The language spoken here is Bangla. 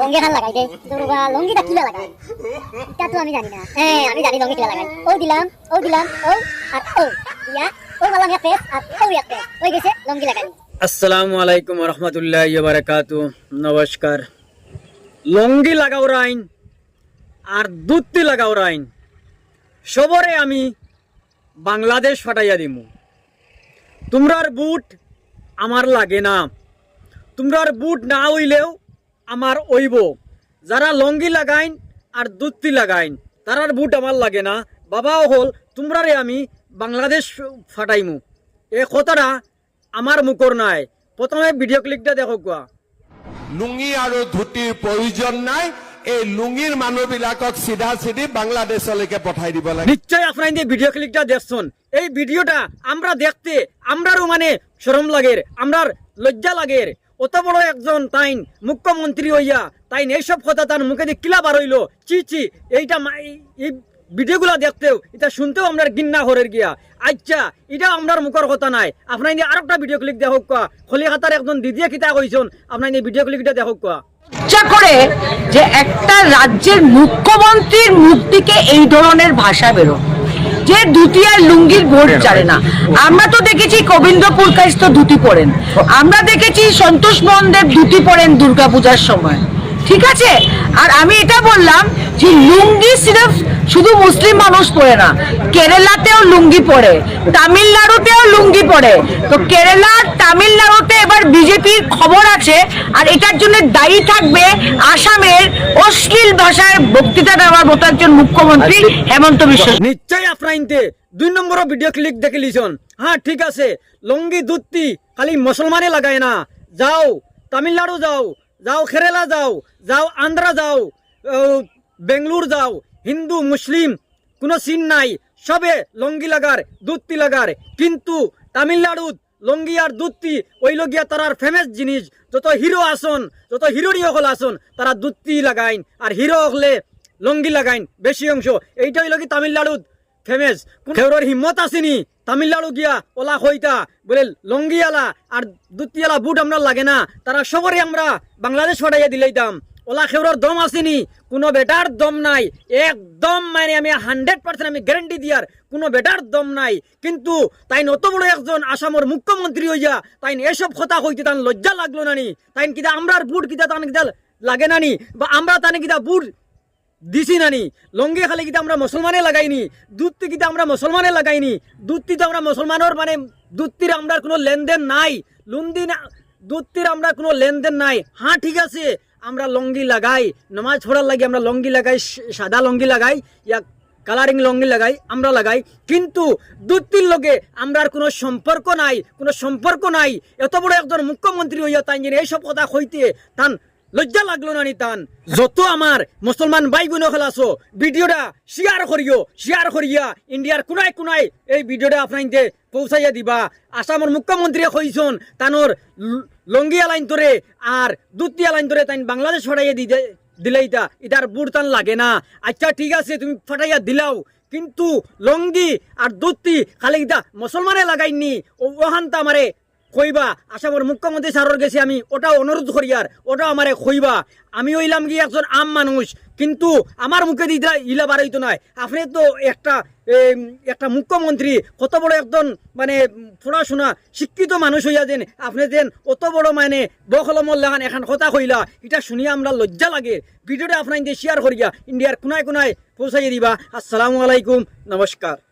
লঙ্গি খান লাগাই দে। দুর্গা, লঙ্গিটা কিলা লাগাই? এটা তো আমি জানি না। হ্যাঁ আমি জানি লঙ্গি কিলা লাগাই। ও দিলাম ও দিলাম ও আর ও দিয়া। ও মালাম এক পেস আর ও এক পেস। হয়ে গেছে লঙ্গি লাগাই। আসসালামু আলাইকুম রহমতুল্লাহ বারাকাতু নমস্কার। লঙ্গি লাগাও রাইন, আর দুধতি লাগাও রাইন। সবরে আমি বাংলাদেশ ফাটাইয়া দিমু। তোমরার বুট আমার লাগে না। তোমরার বুট না হইলেও আমার ওইব। যারা লঙ্গি লাগাইন আর দুধতি লাগাইন তারার বুট আমার লাগে না। বাবাও হল তোমরারে আমি বাংলাদেশ ফাটাইমু। এ কথাটা আমার মুখর নাই। প্রথমে ভিডিও ক্লিকটা দেখো কোৱা। লুঙি আৰু ধুতিৰ প্ৰয়োজন নাই। এই লুঙিৰ মানুহবিলাকক চিধা চিধি বাংলাদেশলৈকে পঠাই দিব লাগে। নিশ্চয় আপনার যে ভিডিও ক্লিকটা দেখছেন এই ভিডিওটা আমরা দেখতে আমরারও মানে শরম লাগের আমরার লজ্জা লাগের। অত বড় একজন তাইন মুখ্যমন্ত্রী হইয়া, তাইন এইসব কথা তার মুখে দিয়ে কিলা বার হইল? চি চি এইটা এই- এই দেখতেও, এটা শুনতেও আমরা গিন্না হরের গিয়া। আচ্ছা এটা আমরার মুখর কথা নাই। আপনার আর একটা ভিডিও ক্লিক দেখক কোয়া। খলিহাতার একজন দিদিয়ে কিতা কইছেন, আপনার এই ভিডিও ক্লিকটা দেখক কোয়া। করে যে একটা রাজ্যের মুখ্যমন্ত্রীর মুখ থেকে এই ধরনের ভাষা বেরো যে ধুতি আর লুঙ্গির ভোট জানে না। আমরা তো দেখেছি গোবিন্দপুর পুরকাশ তো ধুতি পরেন। আমরা দেখেছি সন্তোষ মোহনদেব ধুতি পরেন দুর্গাপূজার সময়। ঠিক আছে? আর আমি এটা বললাম যে লুঙ্গি সিরফ শুধু মুসলিম মানুষ পরে না কেরালাতেও লুঙ্গি পরে তামিলনাড়ুতেও লুঙ্গি পরে তো কেরালা তামিলনাড়ুতে এবার বিজেপির খবর আছে আর এটার জন্য দায়ী থাকবে আসামের অশ্লীল ভাষায় বক্তৃতা দেওয়ার মতো একজন মুখ্যমন্ত্রী হেমন্ত বিশ্ব। নিশ্চয়ই আপনার দুই নম্বর ভিডিও ক্লিক দেখে লিছন হ্যাঁ ঠিক আছে। লঙ্গি দুত্তি খালি মুসলমানে লাগায় না। যাও তামিলনাড়ু যাও যাও কেরালা যাও যাও আন্ধ্রা যাও বেঙ্গলোর যাও হিন্দু, মুসলিম, কোনো সিন নাই। সবে লঙ্গি লাগার দুত্তি লাগার। কিন্তু তামিলনাড়ুত লঙ্গি আর দুত্তি ওই লগিয়া তারার ফেমাস জিনিস। যত হিরো আসন, যত হিরোরি হল আসন, তারা দুত্তি লাগাইন। আর হিরো হলে লঙ্গি লাগাইন, বেশি অংশ। এইটা হইল কি তামিলনাড়ুত ফেমাস খেউরের হিম্মত আসেনি। তামিলনাড়ু গিয়া ওলা হইতা, বলে লঙ্গি আলা আর দুতিয়ালা বুট আমরা লাগে না। তারা সবরে আমরা বাংলাদেশ ফাটাইয়া দিলেইতাম। ওলা খেউরের দম আসেনি, কোনো বেটার দম নাই। একদম মানে আমি হান্ড্রেড পার্সেন্ট আমি গ্যারান্টি দিয়ার, কোনো বেটার দম নাই। কিন্তু তাই অত বড় একজন আসামের মুখ্যমন্ত্রী হইয়া তাই এসব কথা কইতে তান লজ্জা লাগল নানি। তাই কিতা আমরার বুট কিতা তান কিতা লাগে নানি, বা আমরা তানে কিতা বুট দিছি নানি। লঙ্গি খালি কিতা আমরা মুসলমানে লাগাইনি, দুধটি কিতা আমরা মুসলমানে লাগাইনি। দুধটি তো আমরা মুসলমানের মানে দুধটির আমরা কোনো লেনদেন নাই। লুন্দি না, দুধটির আমরা কোনো লেনদেন নাই। হ্যাঁ ঠিক আছে আমরা লঙ্গি লাগাই, নামাজ পড়ার লাগে আমরা লঙ্গি লাগাই সাদা লঙ্গি লাগাই, ইয়া কালারিং লঙ্গি লাগাই, আমরা লাগাই। কিন্তু দুধটির লগে আমরার কোনো সম্পর্ক নাই, কোনো সম্পর্ক নাই। এত বড় একজন মুখ্যমন্ত্রী হইয়া তাই এইসব কথা কইতে তান লজ্জা লাগল না নি তান। যত আমার মুসলমান ভাই বোন হল আছো, ভিডিওটা শেয়ার করিও শেয়ার করিয়া ইন্ডিয়ার কোনায় কোনায় এই ভিডিওটা আপনাইতে পৌঁছাইয়া দিবা। আসামের মুখ্যমন্ত্রী কইছন, তানোর ল- লাইন ধরে আর দুতিয়া লাইন ধরে তাই বাংলাদেশ ফাটাইয়া দিতে দিলেইতা। এটার বুড় তান লাগে না। আচ্ছা ঠিক আছে, তুমি ফাটাইয়া দিলাও। কিন্তু লঙ্গি আর দুতি খালি ইটা মুসলমানে লাগাইনি। ওহান্তা আমারে কইবা, আসামের মুখ্যমন্ত্রী স্যারের গেছি আমি, ওটাও অনুরোধ করি আর, ওটাও আমারে কইবা। আমি হইলাম কি একজন আম মানুষ, কিন্তু আমার মুখে দিয়ে ইলা- বাড়াইতো নাই। আপনি তো একটা একটা মুখ্যমন্ত্রী, কত বড় একজন মানে পড়াশোনা শিক্ষিত মানুষ হইয়া যেন, আপনি যেন অত বড় মানে বকলমল লাগান এখন কথা কইলা, এটা শুনিয়া আমরা লজ্জা লাগে। ভিডিওটা আপনার শেয়ার করিয়া, ইন্ডিয়ার কোনায় কোনায় পৌঁছাই দিবা। আসসালামু আলাইকুম, নমস্কার।